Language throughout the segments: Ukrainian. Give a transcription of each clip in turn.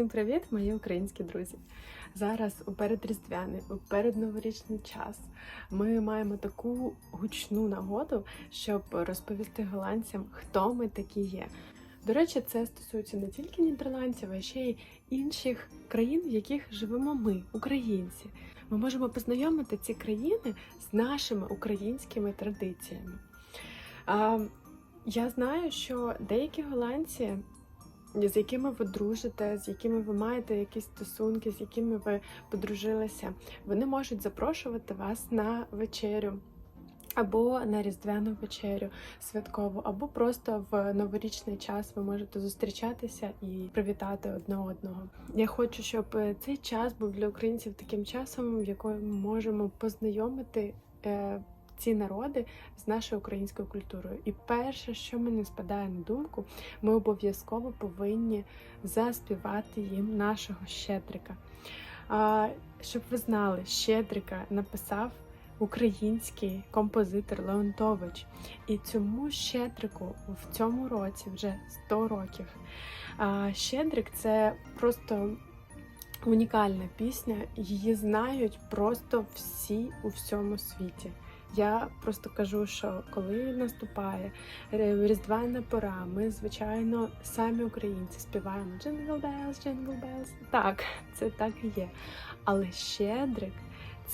Всім привіт, мої українські друзі! Зараз у передріздвяний, у передноворічний час ми маємо таку гучну нагоду, щоб розповісти голландцям, хто ми такі є. До речі, це стосується не тільки нідерландців, а ще й інших країн, в яких живемо ми, українці. Ми можемо познайомити ці країни з нашими українськими традиціями. Я знаю, що деякі голландці з якими ви дружите, з якими ви маєте якісь стосунки, з якими ви подружилися, вони можуть запрошувати вас на вечерю. Або на різдвяну вечерю святкову, або просто в новорічний час ви можете зустрічатися і привітати одне одного. Я хочу, щоб цей час був для українців таким часом, в якому ми можемо познайомити е, ці народи з нашою українською культурою. І перше, що мені спадає на думку, ми обов'язково повинні заспівати їм нашого щедрика. А, Щоб ви знали, щедрика написав. Український композитор Леонтович. І цьому щедрику в цьому році вже 100 років. А Щедрик це просто унікальна пісня. Її знають просто всі у всьому світі. Я просто кажу, що коли наступає різдвяна пора, ми, звичайно, самі українці співаємо Jingle bells, Jingle bells. Так, це так і є. Але щедрик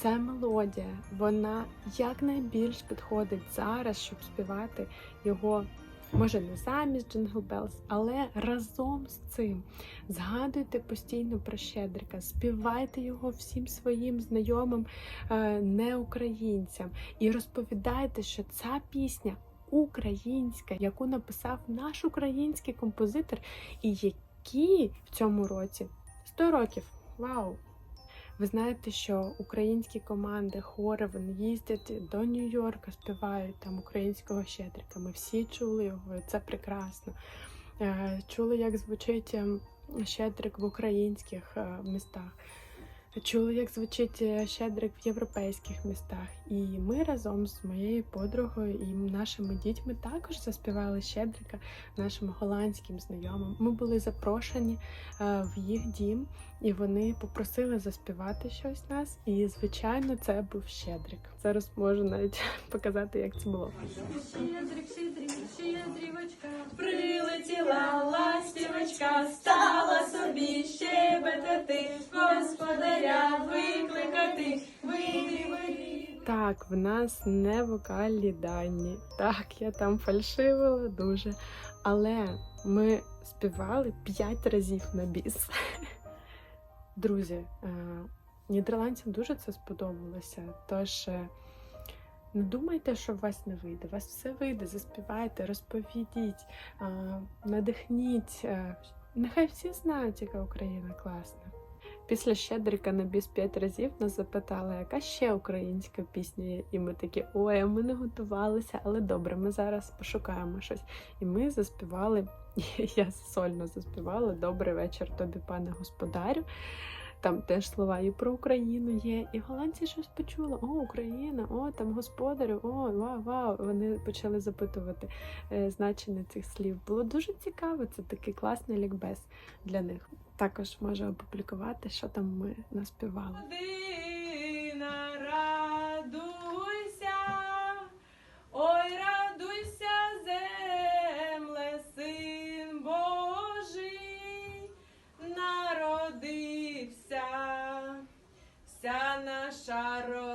Ця мелодія, вона якнайбільш підходить зараз, щоб співати його. Може, не замість Jingle Bells, але разом з цим згадуйте постійно про Щедрика, співайте його всім своїм знайомим е, неукраїнцям і розповідайте, що ця пісня українська, яку написав наш український композитор, і які в цьому році 100 років. Вау! Ви знаєте, що українські команди, хори вони їздять до Нью-Йорка, співають там українського щедрика. Ми всі чули його, це прекрасно. Е, чули, як звучить ем, щедрик в українських е, містах. Чули, як звучить е, щедрик в європейських містах. І ми разом з моєю подругою і нашими дітьми також заспівали щедрика нашим голландським знайомим. Ми були запрошені в їх дім, і вони попросили заспівати щось нас. І, звичайно, це був щедрик. Зараз можу навіть показати, як це було. Щедрик, щедрик, щедрівочка, прилетіла ластівочка, стала собі щебетати, господаря Так, в нас не вокальні дані. Так, я там фальшивила дуже. Але ми співали п'ять разів на біс. Друзі, е, нідерландцям дуже це сподобалося. Тож е, не думайте, що у вас не вийде. У вас все вийде, заспівайте, розповідіть, е, надихніть. Нехай всі знають, яка Україна класна. Після Щедрика на біс п'ять разів нас запитали, яка ще українська пісня є. І ми такі, ой, ми не готувалися, але добре, ми зараз пошукаємо щось. І ми заспівали, я сольно заспівала Добрий вечір тобі, пане господарю. Там теж слова і про Україну є. І голландці щось почули: О, Україна, о, там господарю, о, вау, вау. Вони почали запитувати е, значення цих слів. Було дуже цікаво, це такий класний лікбез для них. Також можу опублікувати, що там ми наспівали.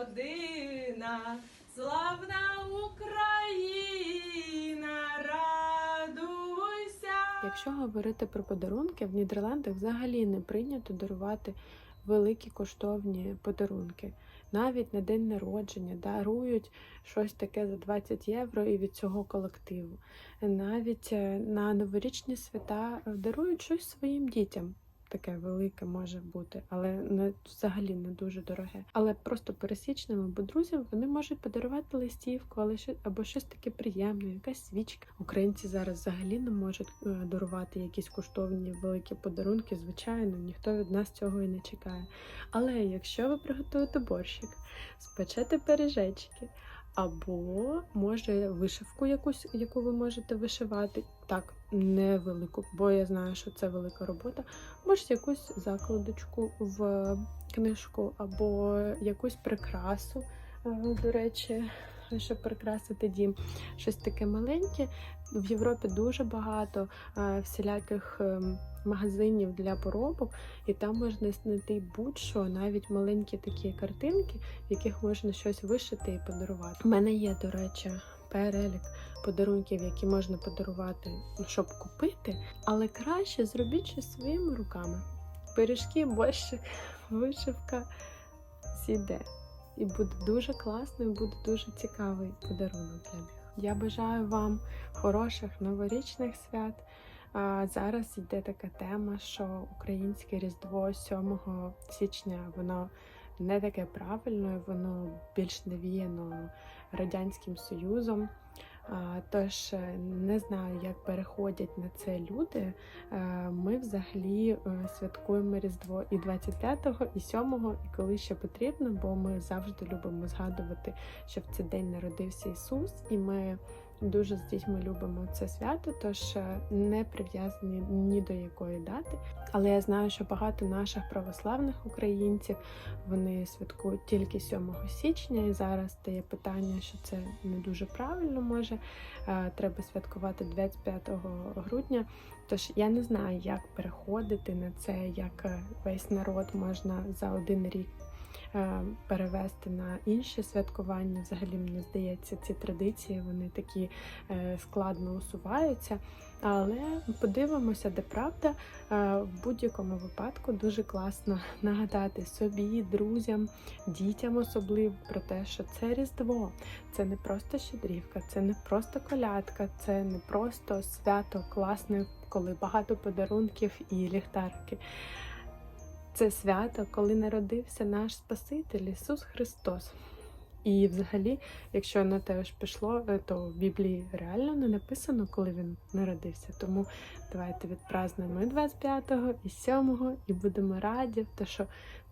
Родина, славна Україна, радуйся. Якщо говорити про подарунки, в Нідерландах взагалі не прийнято дарувати великі коштовні подарунки. Навіть на день народження дарують щось таке за 20 євро і від цього колективу. Навіть е, на новорічні свята дарують щось своїм дітям таке велике може бути, але не взагалі не дуже дороге. Але просто пересічним або друзям вони можуть подарувати листівку, але або щось таке приємне, якась свічка. Українці зараз взагалі не можуть е, дарувати якісь коштовні великі подарунки. Звичайно, ніхто від нас цього і не чекає. Але якщо ви приготуєте борщик, спечете пиріжечки, Або може вишивку якусь, яку ви можете вишивати. Так, невелику, бо я знаю, що це велика робота. Може, якусь закладочку в книжку, або якусь прикрасу, е, до речі, щоб прикрасити дім. Щось таке маленьке. В Європі дуже багато е, всіляких ем, магазинів для поробок, і там можна знайти будь-що, навіть маленькі такі картинки, в яких можна щось вишити і подарувати. У мене є, до речі, перелік подарунків, які можна подарувати, щоб купити, але краще зробіть щось своїми руками. Пиріжки, борщик, вишивка зійде. І буде дуже класно, і буде дуже цікавий подарунок для них. Я бажаю вам хороших новорічних свят. Зараз йде така тема, що українське Різдво 7 січня воно не таке правильне, воно більш навіяно Радянським Союзом. Тож е, не знаю, як переходять на це люди. Е, Ми взагалі е, святкуємо Різдво і 25-го, і 7-го, і коли ще потрібно, бо ми завжди любимо згадувати, що в цей день народився Ісус, і ми дуже з дітьми любимо це свято, тож е, не прив'язані ні до якої дати. Але я знаю, що багато наших православних українців вони святкують тільки 7 січня, і зараз стає питання, що це не дуже правильно може. Е, Треба святкувати 25 грудня. Тож я не знаю, як переходити на це, як е, весь народ можна за один рік перевести на інші святкування. Взагалі, мені здається, ці традиції вони такі е, складно усуваються. Але подивимося, де правда. Е, В будь-якому випадку дуже класно нагадати собі, друзям, дітям особливо про те, що це Різдво, це не просто щедрівка, це не просто колядка, це не просто свято класне, коли багато подарунків і ліхтарки. Це свято, коли народився наш Спаситель Ісус Христос. І взагалі, якщо на те ж пішло, е, то в Біблії реально не написано, коли він народився. Тому давайте відпразнуємо і 25-го, і 7-го, і будемо раді, те, що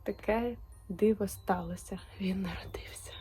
таке диво сталося. Він народився.